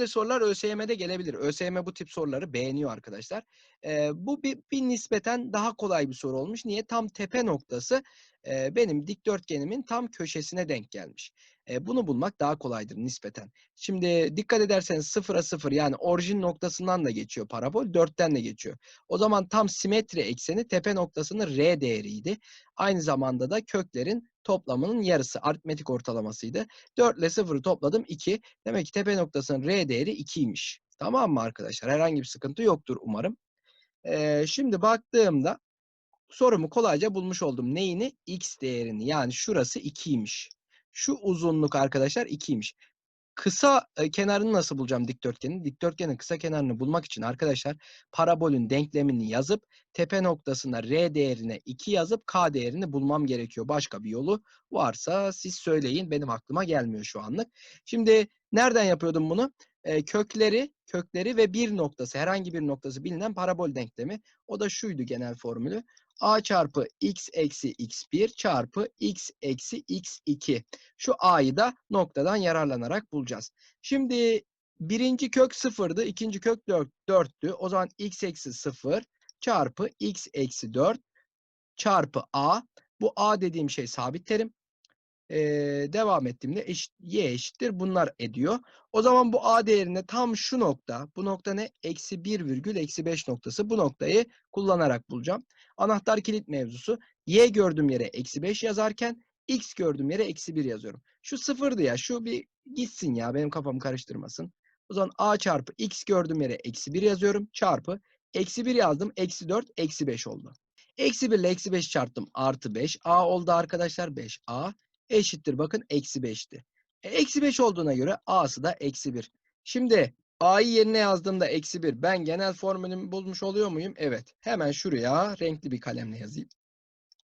Böyle sorular ÖSYM'de gelebilir. ÖSYM bu tip soruları beğeniyor arkadaşlar. Ee, bu bir, bir nispeten daha kolay bir soru olmuş. Niye? Tam tepe noktası e, benim dikdörtgenimin tam köşesine denk gelmiş. Bunu bulmak daha kolaydır nispeten. Şimdi dikkat ederseniz sıfıra sıfır yani orijin noktasından da geçiyor parabol, dörtten de geçiyor. O zaman tam simetri ekseni tepe noktasının R değeriydi. Aynı zamanda da köklerin toplamının yarısı aritmetik ortalamasıydı. 4 ile 0'ı topladım 2. Demek ki tepe noktasının R değeri 2'ymiş. Tamam mı arkadaşlar? Herhangi bir sıkıntı yoktur umarım. Ee, şimdi baktığımda sorumu kolayca bulmuş oldum. Neyini? X değerini. Yani şurası 2'ymiş. Şu uzunluk arkadaşlar 2'ymiş. Kısa e, kenarını nasıl bulacağım dikdörtgenin? Dikdörtgenin kısa kenarını bulmak için arkadaşlar parabolün denklemini yazıp tepe noktasına R değerine 2 yazıp K değerini bulmam gerekiyor. Başka bir yolu varsa siz söyleyin. Benim aklıma gelmiyor şu anlık. Şimdi nereden yapıyordum bunu? E, kökleri, kökleri ve bir noktası, herhangi bir noktası bilinen parabol denklemi. O da şuydu genel formülü a çarpı x eksi x1 çarpı x eksi x2. Şu a'yı da noktadan yararlanarak bulacağız. Şimdi birinci kök sıfırdı, ikinci kök 4, 4'tü. O zaman x eksi 0 çarpı x eksi 4 çarpı a. Bu a dediğim şey sabit terim e, devam ettiğimde eşit, y eşittir bunlar ediyor. O zaman bu a değerine tam şu nokta, bu nokta ne? Eksi 1 virgül eksi 5 noktası. Bu noktayı kullanarak bulacağım. Anahtar kilit mevzusu. Y gördüğüm yere eksi 5 yazarken x gördüğüm yere eksi 1 yazıyorum. Şu sıfırdı ya. Şu bir gitsin ya. Benim kafamı karıştırmasın. O zaman a çarpı x gördüğüm yere eksi 1 yazıyorum. Çarpı eksi 1 yazdım. Eksi 4 eksi 5 oldu. Eksi 1 ile eksi 5 çarptım. Artı 5. A oldu arkadaşlar. 5a eşittir bakın eksi 5'ti. E, eksi 5 olduğuna göre a'sı da eksi 1. Şimdi a'yı yerine yazdığımda eksi 1. Ben genel formülümü bulmuş oluyor muyum? Evet. Hemen şuraya renkli bir kalemle yazayım.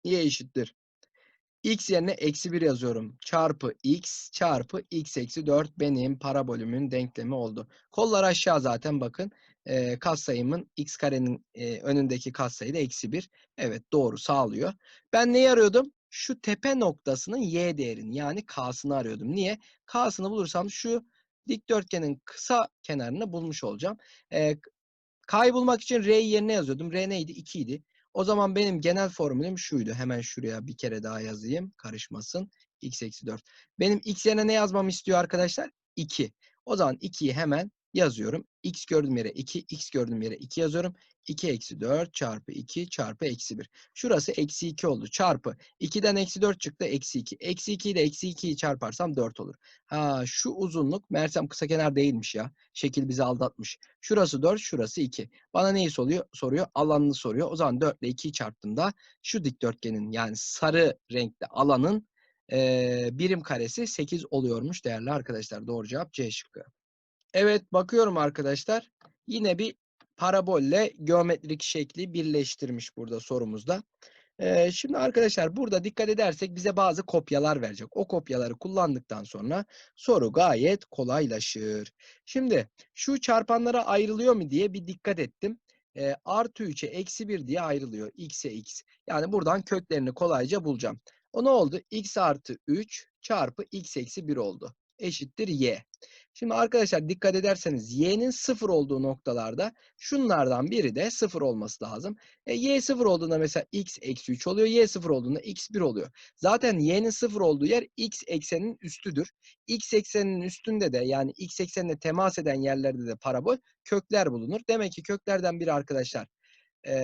y eşittir. x yerine eksi 1 yazıyorum. Çarpı x çarpı x eksi 4 benim parabolümün denklemi oldu. Kollar aşağı zaten bakın. E, katsayımın x karenin e, önündeki katsayı da eksi 1. Evet doğru sağlıyor. Ben neyi arıyordum? Şu tepe noktasının y değerini yani k'sını arıyordum. Niye? K'sını bulursam şu dikdörtgenin kısa kenarını bulmuş olacağım. Ee, K'yı bulmak için R'yi yerine yazıyordum. R neydi? 2 idi. O zaman benim genel formülüm şuydu. Hemen şuraya bir kere daha yazayım. Karışmasın. x eksi 4. Benim x yerine ne yazmamı istiyor arkadaşlar? 2. O zaman 2'yi hemen yazıyorum. x gördüğüm yere 2, x gördüğüm yere 2 yazıyorum. 2 eksi 4 çarpı 2 çarpı eksi 1. Şurası eksi 2 oldu. Çarpı 2'den eksi 4 çıktı. Eksi 2. Eksi 2 ile eksi 2'yi çarparsam 4 olur. Ha şu uzunluk Mersem kısa kenar değilmiş ya. Şekil bizi aldatmış. Şurası 4, şurası 2. Bana neyi soruyor? Soruyor. Alanını soruyor. O zaman 4 ile 2'yi çarptığımda şu dikdörtgenin yani sarı renkli alanın e, birim karesi 8 oluyormuş değerli arkadaşlar. Doğru cevap C şıkkı. Evet bakıyorum arkadaşlar. Yine bir parabolle geometrik şekli birleştirmiş burada sorumuzda. Ee, şimdi arkadaşlar burada dikkat edersek bize bazı kopyalar verecek. O kopyaları kullandıktan sonra soru gayet kolaylaşır. Şimdi şu çarpanlara ayrılıyor mu diye bir dikkat ettim. Ee, artı 3'e eksi 1 diye ayrılıyor. x'e x. Yani buradan köklerini kolayca bulacağım. O ne oldu? x artı 3 çarpı x eksi 1 oldu. Eşittir y. Şimdi arkadaşlar dikkat ederseniz y'nin sıfır olduğu noktalarda şunlardan biri de sıfır olması lazım. E, y sıfır olduğunda mesela x eksi 3 oluyor. y sıfır olduğunda x 1 oluyor. Zaten y'nin sıfır olduğu yer x ekseninin üstüdür. x ekseninin üstünde de yani x eksenine temas eden yerlerde de parabol kökler bulunur. Demek ki köklerden biri arkadaşlar e,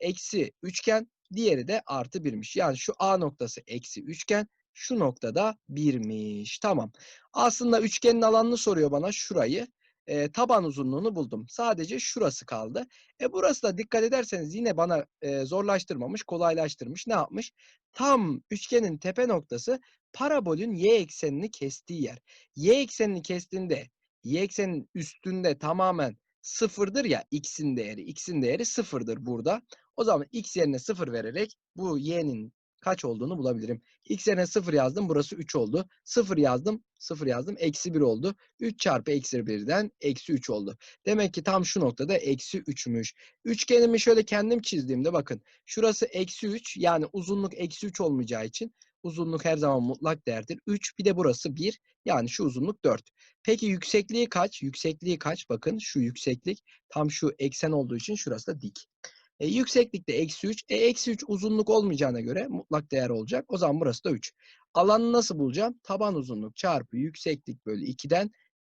eksi üçgen diğeri de artı birmiş. Yani şu a noktası eksi üçgen şu noktada 1'miş. Tamam. Aslında üçgenin alanını soruyor bana şurayı. E, taban uzunluğunu buldum. Sadece şurası kaldı. E burası da dikkat ederseniz yine bana e, zorlaştırmamış, kolaylaştırmış. Ne yapmış? Tam üçgenin tepe noktası parabolün y eksenini kestiği yer. Y eksenini kestiğinde y eksenin üstünde tamamen sıfırdır ya x'in değeri. x'in değeri sıfırdır burada. O zaman x yerine sıfır vererek bu y'nin kaç olduğunu bulabilirim. X yerine 0 yazdım. Burası 3 oldu. 0 yazdım. 0 yazdım. Eksi 1 oldu. 3 çarpı eksi 1'den eksi 3 oldu. Demek ki tam şu noktada eksi 3'müş. Üçgenimi şöyle kendim çizdiğimde bakın. Şurası eksi 3 yani uzunluk eksi 3 olmayacağı için Uzunluk her zaman mutlak değerdir. 3 bir de burası 1. Yani şu uzunluk 4. Peki yüksekliği kaç? Yüksekliği kaç? Bakın şu yükseklik tam şu eksen olduğu için şurası da dik. E, yükseklikte eksi 3. E, eksi 3 uzunluk olmayacağına göre mutlak değer olacak. O zaman burası da 3. Alanı nasıl bulacağım? Taban uzunluk çarpı yükseklik bölü 2'den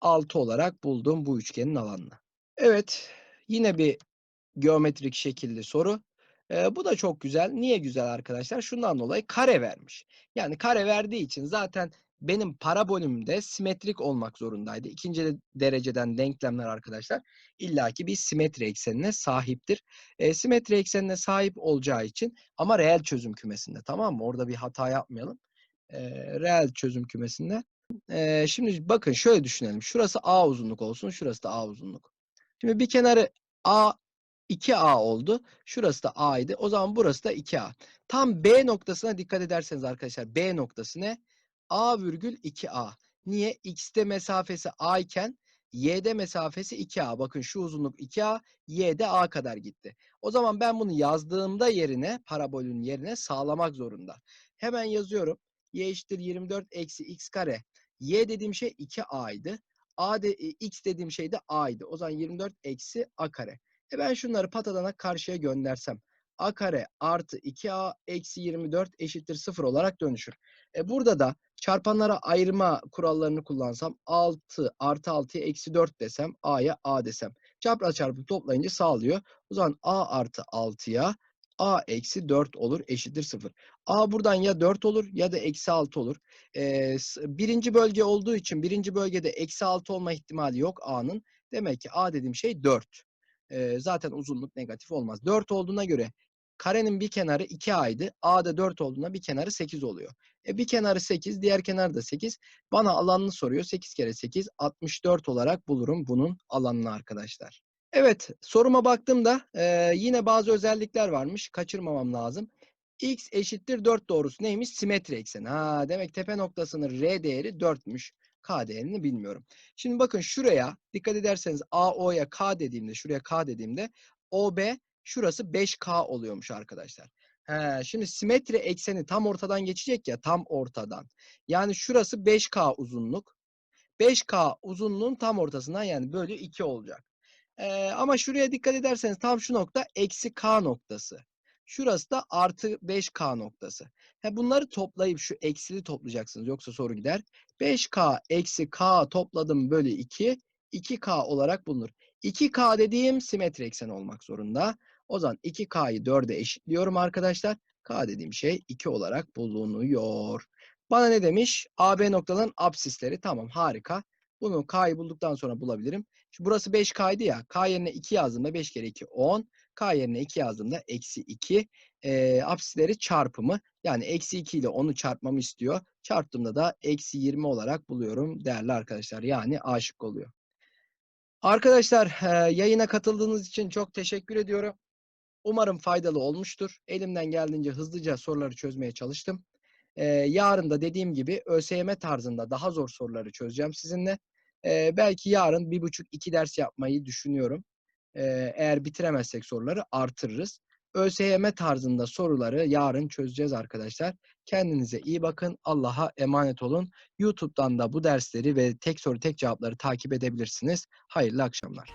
6 olarak buldum bu üçgenin alanını. Evet. Yine bir geometrik şekilli soru. Ee, bu da çok güzel. Niye güzel arkadaşlar? Şundan dolayı kare vermiş. Yani kare verdiği için zaten benim parabolümde simetrik olmak zorundaydı. İkinci dereceden denklemler arkadaşlar illaki bir simetri eksenine sahiptir. E, simetri eksenine sahip olacağı için ama reel çözüm kümesinde tamam mı? Orada bir hata yapmayalım. E, reel çözüm kümesinde. E, şimdi bakın şöyle düşünelim. Şurası A uzunluk olsun. Şurası da A uzunluk. Şimdi bir kenarı A 2A oldu. Şurası da A idi. O zaman burası da 2A. Tam B noktasına dikkat ederseniz arkadaşlar B noktası ne? A virgül 2A. Niye? X'te mesafesi A iken Y'de mesafesi 2A. Bakın şu uzunluk 2A, Y'de A kadar gitti. O zaman ben bunu yazdığımda yerine, parabolün yerine sağlamak zorunda. Hemen yazıyorum. Y eşittir 24 eksi x kare. Y dediğim şey 2A idi. A de, x dediğim şey de A'ydı. O zaman 24 eksi A kare. E ben şunları patadana karşıya göndersem a kare artı 2a eksi 24 eşittir 0 olarak dönüşür. E burada da çarpanlara ayırma kurallarını kullansam 6 artı 6'ya eksi 4 desem a'ya a desem. Çapraz çarpı toplayınca sağlıyor. O zaman a artı 6'ya a eksi 4 olur eşittir 0. a buradan ya 4 olur ya da eksi 6 olur. E, birinci bölge olduğu için birinci bölgede eksi 6 olma ihtimali yok a'nın. Demek ki a dediğim şey 4 e, zaten uzunluk negatif olmaz. 4 olduğuna göre karenin bir kenarı 2a'ydı. A'da 4 olduğuna bir kenarı 8 oluyor. E bir kenarı 8, diğer kenarı da 8. Bana alanını soruyor. 8 kere 8, 64 olarak bulurum bunun alanını arkadaşlar. Evet, soruma baktığımda e, yine bazı özellikler varmış. Kaçırmamam lazım. X eşittir 4 doğrusu neymiş? Simetri ekseni. Ha, demek tepe noktasının R değeri 4'müş. K değerini bilmiyorum. Şimdi bakın şuraya dikkat ederseniz AO'ya K dediğimde, şuraya K dediğimde OB şurası 5K oluyormuş arkadaşlar. He, şimdi simetri ekseni tam ortadan geçecek ya tam ortadan. Yani şurası 5K uzunluk. 5K uzunluğun tam ortasından yani bölü 2 olacak. Ee, ama şuraya dikkat ederseniz tam şu nokta eksi K noktası. Şurası da artı 5K noktası. He, bunları toplayıp şu eksili toplayacaksınız. Yoksa soru gider. 5K eksi K topladım bölü 2. 2K olarak bulunur. 2K dediğim simetri eksen olmak zorunda. O zaman 2K'yı 4'e eşitliyorum arkadaşlar. K dediğim şey 2 olarak bulunuyor. Bana ne demiş? AB noktaların absisleri. Tamam harika. Bunu K'yı bulduktan sonra bulabilirim. Şimdi burası 5K'ydı ya. K yerine 2 yazdığımda 5 kere 2 10. K yerine 2 yazdığımda eksi 2. E, apsisleri çarpımı. Yani eksi 2 ile 10'u çarpmamı istiyor. Çarptığımda da eksi 20 olarak buluyorum değerli arkadaşlar. Yani A şık oluyor. Arkadaşlar yayına katıldığınız için çok teşekkür ediyorum. Umarım faydalı olmuştur. Elimden geldiğince hızlıca soruları çözmeye çalıştım. Ee, yarın da dediğim gibi ÖSYM tarzında daha zor soruları çözeceğim sizinle. Ee, belki yarın bir buçuk iki ders yapmayı düşünüyorum. Ee, eğer bitiremezsek soruları artırırız. ÖSYM tarzında soruları yarın çözeceğiz arkadaşlar. Kendinize iyi bakın. Allah'a emanet olun. YouTube'dan da bu dersleri ve tek soru tek cevapları takip edebilirsiniz. Hayırlı akşamlar.